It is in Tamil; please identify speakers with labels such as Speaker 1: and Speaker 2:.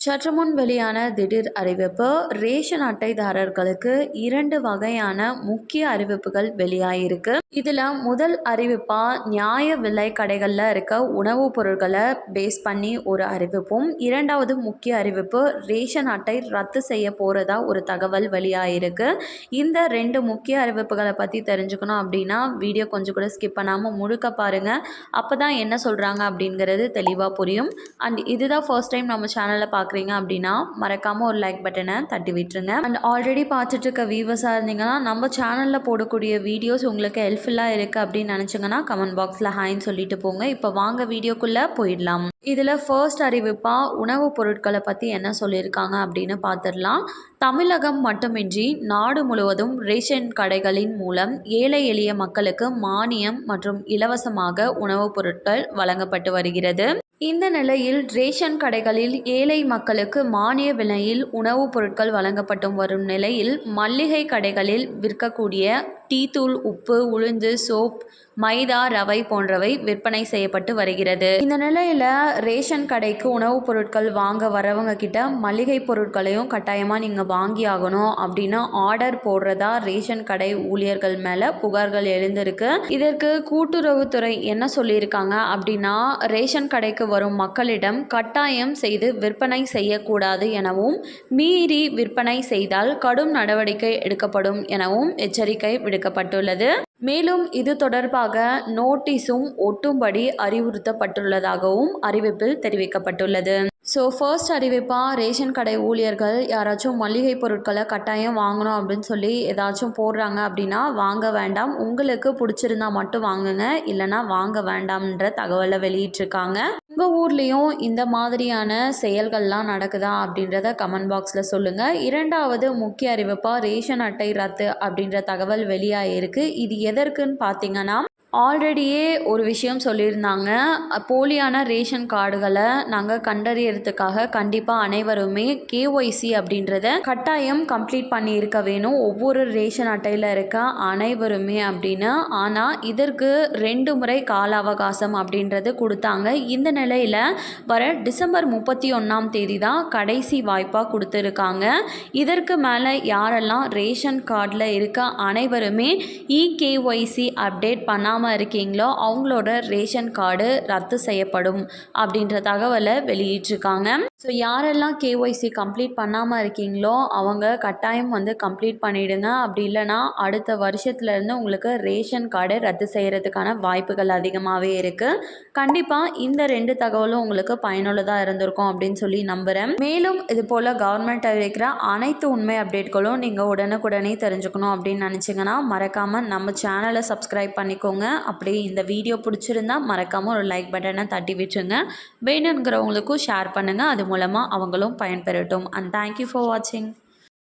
Speaker 1: சற்று முன் வெளியான திடீர் அறிவிப்பு ரேஷன் அட்டைதாரர்களுக்கு இரண்டு வகையான முக்கிய அறிவிப்புகள் வெளியாயிருக்கு. இதில் முதல் அறிவிப்பா நியாய விலை கடைகளில் இருக்க உணவுப் பொருட்களை பேஸ் பண்ணி ஒரு அறிவிப்பும் இரண்டாவது முக்கிய அறிவிப்பு ரேஷன் அட்டை ரத்து செய்ய போகிறதா ஒரு தகவல் வெளியாயிருக்கு. இந்த ரெண்டு முக்கிய அறிவிப்புகளை பற்றி தெரிஞ்சுக்கணும் அப்படின்னா வீடியோ கொஞ்சம் கூட ஸ்கிப் பண்ணாமல் முழுக்க பாருங்கள் அப்போ தான் என்ன சொல்கிறாங்க அப்படிங்கிறது தெளிவாக புரியும். அண்ட் இதுதான் ஃபர்ஸ்ட் டைம் நம்ம சேனலை பார்க்குறீங்க அப்படின்னா மறக்காமல் ஒரு லைக் பட்டனை தட்டி விட்டுருங்க. அண்ட் ஆல்ரெடி பார்த்துட்டு இருக்க வியூவர்ஸாக இருந்தீங்கன்னா நம்ம சேனலில் போடக்கூடிய வீடியோஸ் உங்களுக்கு ஹெல்ப்ஃபுல்லாக இருக்குது அப்படின்னு நினச்சிங்கன்னா கமெண்ட் பாக்ஸில் ஹாய்ன்னு சொல்லிட்டு போங்க. இப்போ வாங்க வீடியோக்குள்ளே போயிடலாம். இதில் ஃபர்ஸ்ட் அறிவிப்பாக உணவுப் பொருட்களை பற்றி என்ன சொல்லியிருக்காங்க அப்படின்னு பார்த்துடலாம். தமிழகம் மட்டுமின்றி நாடு முழுவதும் ரேஷன் கடைகளின் மூலம் ஏழை எளிய மக்களுக்கு மானியம் மற்றும் இலவசமாக உணவுப் பொருட்கள் வழங்கப்பட்டு வருகிறது. இந்த நிலையில் ரேஷன் கடைகளில் ஏழை மக்களுக்கு மானிய விலையில் உணவுப் பொருட்கள் வழங்கப்பட்டு வரும் நிலையில் மல்லிகை கடைகளில் விற்கக்கூடிய டீத்தூள் உப்பு உளுந்து சோப் மைதா ரவை போன்றவை விற்பனை செய்யப்பட்டு வருகிறது. இந்த நிலையில் ரேஷன் கடைக்கு உணவுப் பொருட்கள் வாங்க வரவங்க கிட்ட மளிகை பொருட்களையும் கட்டாயமாக நீங்கள் வாங்கி ஆகணும் அப்படின்னு ஆர்டர் போடுறதா ரேஷன் கடை ஊழியர்கள் மேலே புகார்கள் எழுந்திருக்கு. இதற்கு கூட்டுறவுத்துறை என்ன சொல்லியிருக்காங்க அப்படின்னா ரேஷன் கடைக்கு வரும் மக்களிடம் கட்டாயம் செய்து விற்பனை செய்யக்கூடாது எனவும் மீறி விற்பனை செய்தால் கடும் நடவடிக்கை எடுக்கப்படும் எனவும் எச்சரிக்கை எடுக்கப்பட்டுள்ளது. மேலும் இது தொடர்பாக நோட்டீஸும் ஒட்டும்படி அறிவுறுத்தப்பட்டுள்ளதாகவும் அறிவிப்பில் தெரிவிக்கப்பட்டுள்ளது. ஸோ ஃபர்ஸ்ட் அறிவிப்பாக ரேஷன் கடை ஊழியர்கள் யாராச்சும் மளிகை பொருட்களை கட்டாயம் வாங்கணும் அப்படின்னு சொல்லி ஏதாச்சும் போடுறாங்க அப்படின்னா வாங்க வேண்டாம். உங்களுக்கு பிடிச்சிருந்தா மட்டும் வாங்குங்க. இல்லைனா வாங்க வேண்டாம்ன்ற தகவலை வெளியிட்டிருக்காங்க. உங்கள் ஊர்லேயும் இந்த மாதிரியான செயல்கள்லாம் நடக்குதா அப்படின்றத கமெண்ட் பாக்ஸில் சொல்லுங்கள் இரண்டாவது முக்கிய அறிவிப்பாக ரேஷன் அட்டை ரத்து அப்படின்ற தகவல் வெளியாகிருக்கு இது எதற்குன்னு பார்த்தீங்கன்னா ஆல்ரெடியே ஒரு விஷயம் சொல்லியிருந்தாங்க. போலியான ரேஷன் கார்டுகளை நாங்கள் கண்டறியறதுக்காக கண்டிப்பாக அனைவருமே கேஒய்சி அப்படின்றத கட்டாயம் கம்ப்ளீட் பண்ணியிருக்க வேணும். ஒவ்வொரு ரேஷன் அட்டையில் இருக்க அனைவருமே அப்படின்னு. ஆனால் இதற்கு ரெண்டு முறை கால அவகாசம் அப்படின்றது கொடுத்தாங்க. இந்த நிலையில் வர டிசம்பர் முப்பத்தி ஒன்றாம் தேதி தான் கடைசி வாய்ப்பாக கொடுத்துருக்காங்க. இதற்கு மேலே யாரெல்லாம் ரேஷன் கார்டில் இருக்க அனைவருமே இகேஒய்சி அப்டேட் பண்ணாமல் இல்லாமல் இருக்கீங்களோ அவங்களோட ரேஷன் கார்டு ரத்து செய்யப்படும் அப்படின்ற தகவலை வெளியிட்டிருக்காங்க. ஸோ யாரெல்லாம் கேஒய்சி கம்ப்ளீட் பண்ணாமல் இருக்கீங்களோ அவங்க கட்டாயம் வந்து கம்ப்ளீட் பண்ணிவிடுங்க அப்படி இல்லைனா அடுத்த வருஷத்துலேருந்து உங்களுக்கு ரேஷன் கார்டு ரத்து செய்கிறதுக்கான வாய்ப்புகள் அதிகமாகவே இருக்குது கண்டிப்பாக இந்த ரெண்டு தகவலும் உங்களுக்கு பயனுள்ளதாக இருந்திருக்கும் அப்படின்னு சொல்லி நம்புகிறேன் மேலும் இது போல் கவர்மெண்ட் அறிவிக்கிற அனைத்து உண்மை அப்டேட்களும் நீங்கள் உடனுக்குடனே தெரிஞ்சுக்கணும் அப்படின்னு நினச்சிங்கன்னா மறக்காமல் நம்ம சேனலை சப்ஸ்கிரைப் பண்ணிக்கோங்க. அப்படியே இந்த வீடியோ பிடிச்சிருந்தா மறக்காமல் ஒரு லைக் பட்டனை தட்டி விட்டுருங்க வேணுங்கிறவங்களுக்கும் ஷேர் பண்ணுங்கள் அது மூலமாக அவங்களும் பயன்பெறட்டும். அண்ட் தேங்க்யூ ஃபார் வாட்சிங்